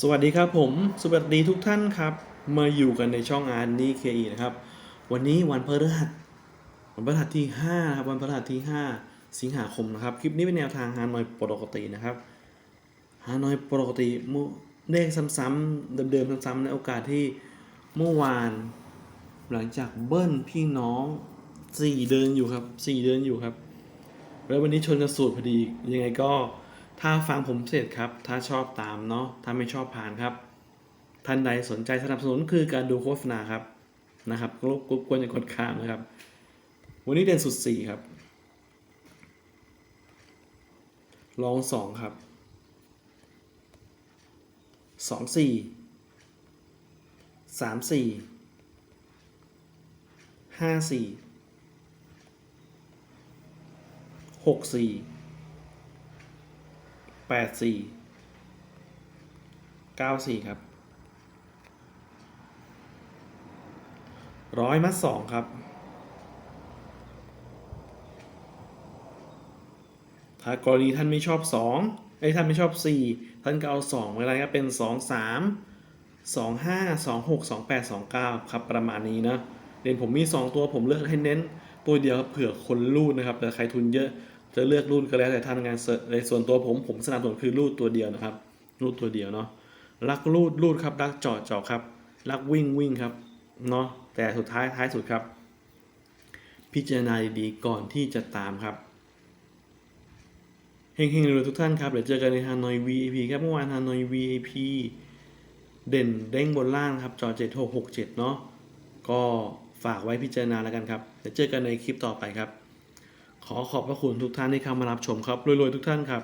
สวัสดีครับผม สวัสดีทุกท่านครับ มาอยู่กันในช่องอาร์นี่เคอีนะครับ วันนี้วันพฤหัสวันพฤหัสที่5ครับวันพฤหัสที่ 5 สิงหาคมนะครับ คลิปนี้เป็นแนวทางฮานอยปกตินะครับฮานอยปกติมุเลขซ้ำๆเดิมๆซ้ำๆในโอกาสที่เมื่อวาน หลังจากเบิ้ลพี่น้องสี่เดินอยู่ครับสี่เดินอยู่ครับ แล้ววันนี้ชนกันสูตรพอดียังไงก็ ถ้าฟังผมเสร็จครับ ถ้าชอบตามเนาะ ถ้าไม่ชอบผ่านครับ ท่านใดสนใจสนับสนุนคือการดูโฆษณาครับ นะครับรบกวนอย่ากดข้ามนะครับ วันนี้เด่นสุดสี่ครับ ลองสองครับ สองสี่ สามสี่ ห้าสี่ หกสี่ แปดสี่เก้าสี่ครับร้อยมัดสองครับ ถ้ากรณีท่านไม่ชอบสองไอ้ท่านไม่ชอบสี่ท่านก็เอาสองเวลาก็เป็นสองสามสองห้าสองหกสองแปดสองเก้าครับประมาณนี้นะเด่นผมมีสองตัวผมเลือกให้เน้นตัวเดียวครับเผื่อคนรูดนะครับแต่ใครทุนเยอะ จะเลือกรูดก็แล้วแต่ท่านงานในส่วนตัวผมผมสนับสนุนคือรูดตัวเดียวนะครับรูดตัวเดียวเนาะรักรูดรูดครับรักเจาะเจาะครับ รักวิ่งวิ่งครับเนาะแต่สุดท้ายท้ายสุดครับ พิจารณาดีๆก่อนที่จะตามครับเฮงๆเลยทุกท่านครับเดี๋ยวเจอกันในฮานอย VIP ครับเมื่อวานฮานอย VIP เด่นเด้งบนล่างครับจอ7667 เนาะก็ฝากไว้พิจารณาแล้วกันครับเดี๋ยวเจอกันในคลิปต่อไปครับ ขอขอบพระคุณทุกท่านที่เข้ามารับชมครับรวยๆทุกท่านครับ